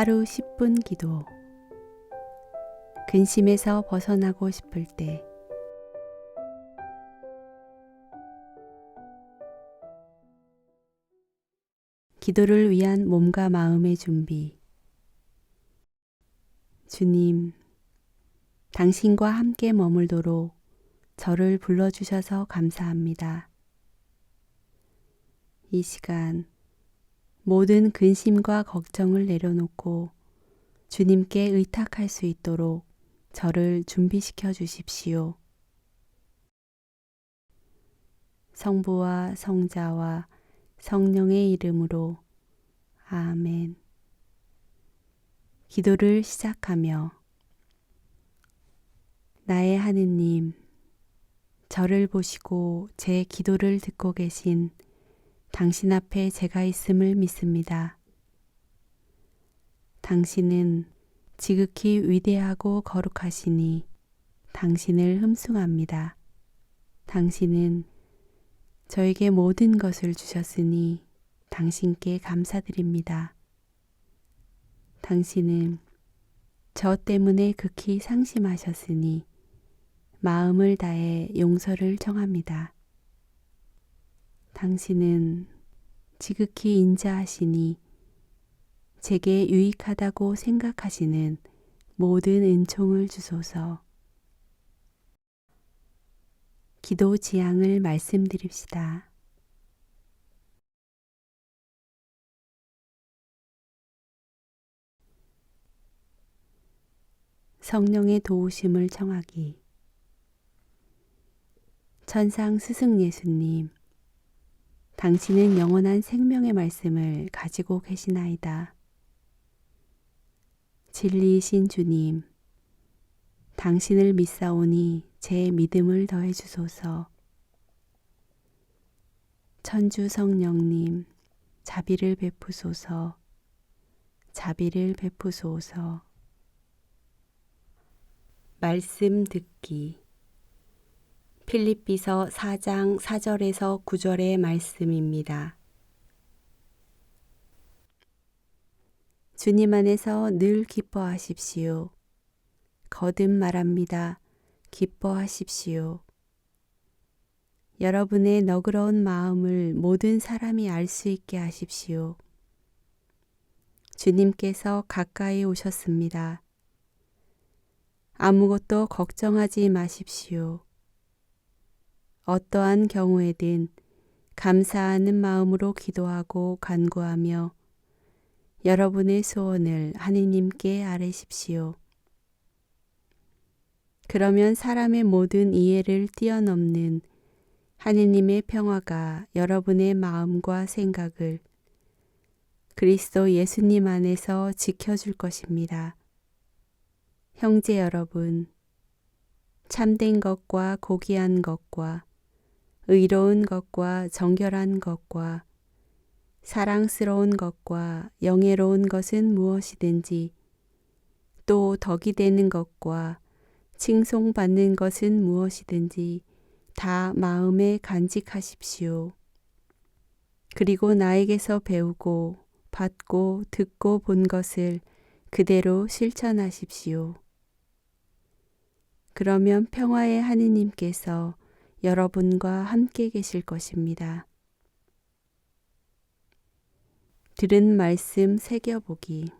하루 10분 기도. 근심에서 벗어나고 싶을 때. 기도를 위한 몸과 마음의 준비. 주님, 당신과 함께 머물도록 저를 불러주셔서 감사합니다. 이 시간 모든 근심과 걱정을 내려놓고 주님께 의탁할 수 있도록 저를 준비시켜 주십시오. 성부와 성자와 성령의 이름으로 아멘. 기도를 시작하며 나의 하느님, 저를 보시고 제 기도를 듣고 계신 당신 앞에 제가 있음을 믿습니다. 당신은 지극히 위대하고 거룩하시니 당신을 흠숭합니다. 당신은 저에게 모든 것을 주셨으니 당신께 감사드립니다. 당신은 저 때문에 극히 상심하셨으니 마음을 다해 용서를 청합니다. 당신은 지극히 인자하시니 제게 유익하다고 생각하시는 모든 은총을 주소서. 기도 지향을 말씀드립시다. 성령의 도우심을 청하기. 천상 스승 예수님, 당신은 영원한 생명의 말씀을 가지고 계시나이다. 진리이신 주님, 당신을 믿사오니 제 믿음을 더해 주소서. 천주 성령님, 자비를 베푸소서. 자비를 베푸소서. 말씀 듣기 필립비서 4장 4절에서 9절의 말씀입니다. 주님 안에서 늘 기뻐하십시오. 거듭 말합니다. 기뻐하십시오. 여러분의 너그러운 마음을 모든 사람이 알 수 있게 하십시오. 주님께서 가까이 오셨습니다. 아무것도 걱정하지 마십시오. 어떠한 경우에든 감사하는 마음으로 기도하고 간구하며 여러분의 소원을 하느님께 아뢰십시오. 그러면 사람의 모든 이해를 뛰어넘는 하느님의 평화가 여러분의 마음과 생각을 그리스도 예수님 안에서 지켜줄 것입니다. 형제 여러분, 참된 것과 고귀한 것과 의로운 것과 정결한 것과 사랑스러운 것과 영예로운 것은 무엇이든지 또 덕이 되는 것과 칭송받는 것은 무엇이든지 다 마음에 간직하십시오. 그리고 나에게서 배우고 받고 듣고 본 것을 그대로 실천하십시오. 그러면 평화의 하느님께서 여러분과 함께 계실 것입니다. 들은 말씀 새겨보기.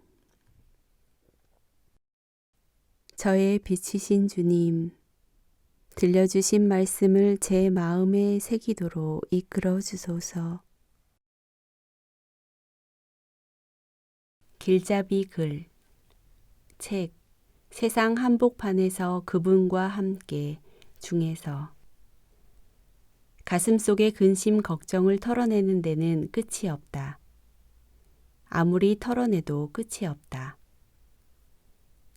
저의 빛이신 주님, 들려주신 말씀을 제 마음에 새기도록 이끌어 주소서. 길잡이 글, 책, 세상 한복판에서 그분과 함께 중에서 가슴 속의 근심 걱정을 털어내는 데는 끝이 없다. 아무리 털어내도 끝이 없다.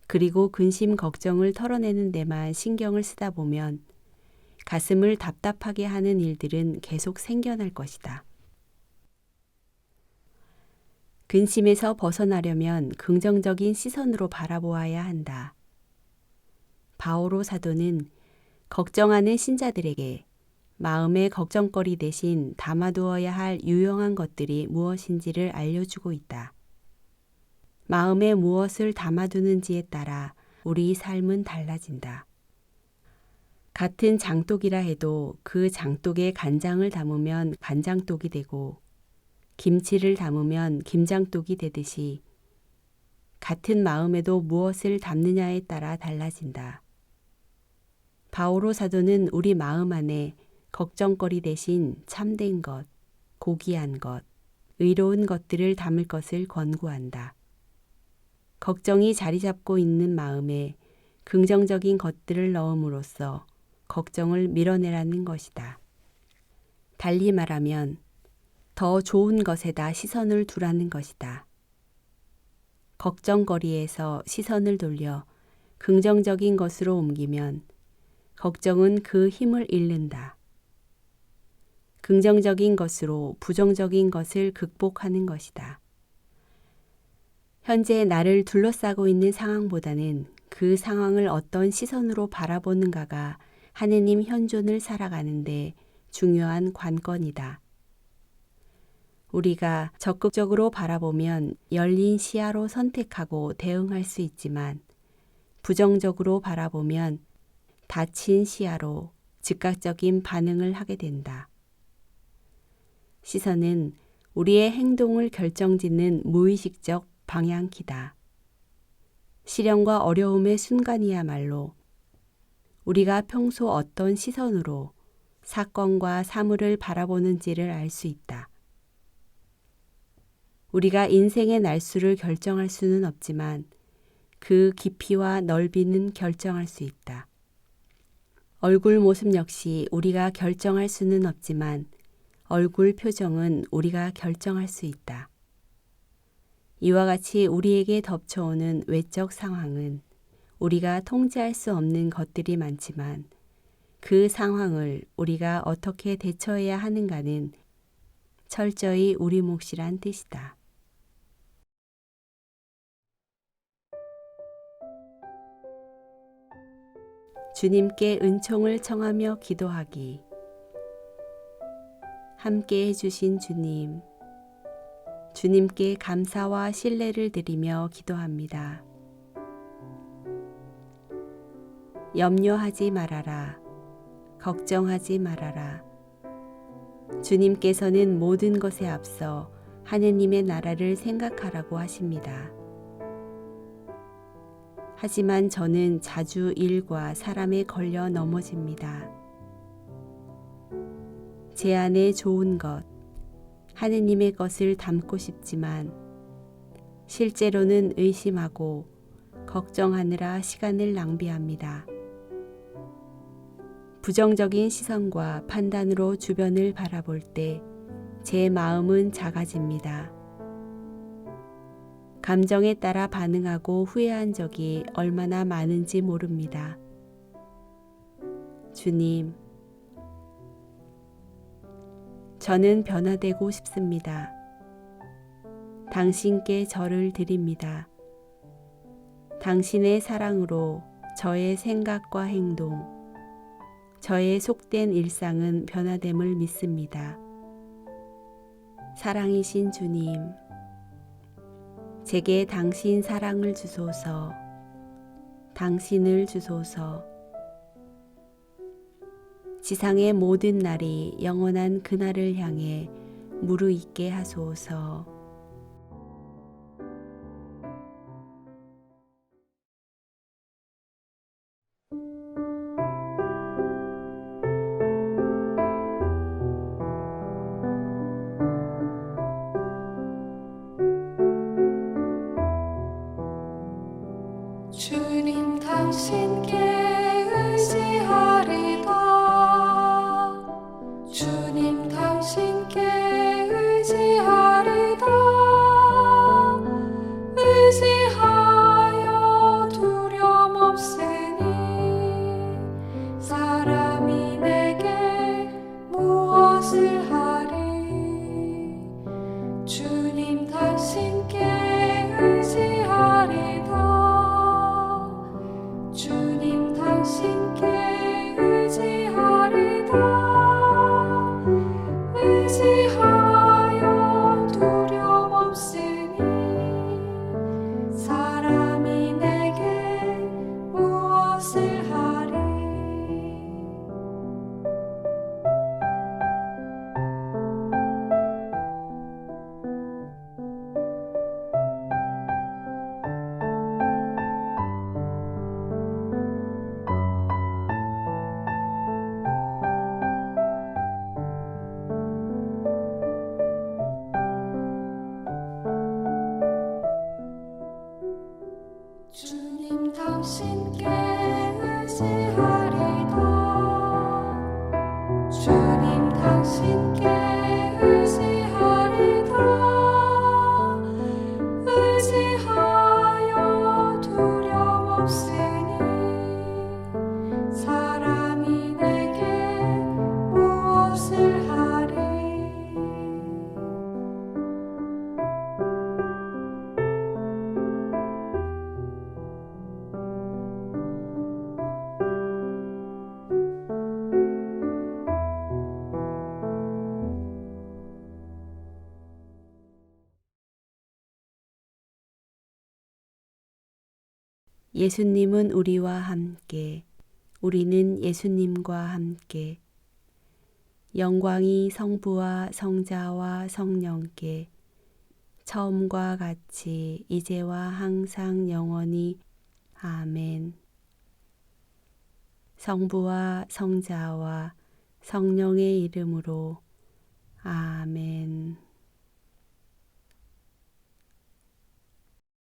그리고 근심 걱정을 털어내는 데만 신경을 쓰다 보면 가슴을 답답하게 하는 일들은 계속 생겨날 것이다. 근심에서 벗어나려면 긍정적인 시선으로 바라보아야 한다. 바오로 사도는 걱정하는 신자들에게 마음의 걱정거리 대신 담아두어야 할 유용한 것들이 무엇인지를 알려주고 있다. 마음에 무엇을 담아두는지에 따라 우리 삶은 달라진다. 같은 장독이라 해도 그 장독에 간장을 담으면 간장독이 되고 김치를 담으면 김장독이 되듯이 같은 마음에도 무엇을 담느냐에 따라 달라진다. 바오로 사도는 우리 마음 안에 걱정거리 대신 참된 것, 고귀한 것, 의로운 것들을 담을 것을 권고한다. 걱정이 자리 잡고 있는 마음에 긍정적인 것들을 넣음으로써 걱정을 밀어내라는 것이다. 달리 말하면 더 좋은 것에다 시선을 두라는 것이다. 걱정거리에서 시선을 돌려 긍정적인 것으로 옮기면 걱정은 그 힘을 잃는다. 긍정적인 것으로 부정적인 것을 극복하는 것이다. 현재 나를 둘러싸고 있는 상황보다는 그 상황을 어떤 시선으로 바라보는가가 하느님 현존을 살아가는데 중요한 관건이다. 우리가 적극적으로 바라보면 열린 시야로 선택하고 대응할 수 있지만 부정적으로 바라보면 닫힌 시야로 즉각적인 반응을 하게 된다. 시선은 우리의 행동을 결정짓는 무의식적 방향키다. 시련과 어려움의 순간이야말로 우리가 평소 어떤 시선으로 사건과 사물을 바라보는지를 알 수 있다. 우리가 인생의 날수를 결정할 수는 없지만 그 깊이와 넓이는 결정할 수 있다. 얼굴 모습 역시 우리가 결정할 수는 없지만 얼굴 표정은 우리가 결정할 수 있다. 이와 같이 우리에게 덮쳐오는 외적 상황은 우리가 통제할 수 없는 것들이 많지만 그 상황을 우리가 어떻게 대처해야 하는가는 철저히 우리 몫이란 뜻이다. 주님께 은총을 청하며 기도하기. 함께 해주신 주님, 주님께 감사와 신뢰를 드리며 기도합니다. 염려하지 말아라. 걱정하지 말아라. 주님께서는 모든 것에 앞서 하느님의 나라를 생각하라고 하십니다. 하지만 저는 자주 일과 사람에 걸려 넘어집니다. 제 안에 좋은 것, 하느님의 것을 담고 싶지만 실제로는 의심하고 걱정하느라 시간을 낭비합니다. 부정적인 시선과 판단으로 주변을 바라볼 때 제 마음은 작아집니다. 감정에 따라 반응하고 후회한 적이 얼마나 많은지 모릅니다. 주님, 저는 변화되고 싶습니다. 당신께 저를 드립니다. 당신의 사랑으로 저의 생각과 행동, 저의 속된 일상은 변화됨을 믿습니다. 사랑이신 주님, 제게 당신 사랑을 주소서, 당신을 주소서, 지상의 모든 날이 영원한 그날을 향해 무르익게 하소서. 예수님은 우리와 함께, 우리는 예수님과 함께, 영광이 성부와 성자와 성령께, 처음과 같이 이제와 항상 영원히 아멘. 성부와 성자와 성령의 이름으로 아멘.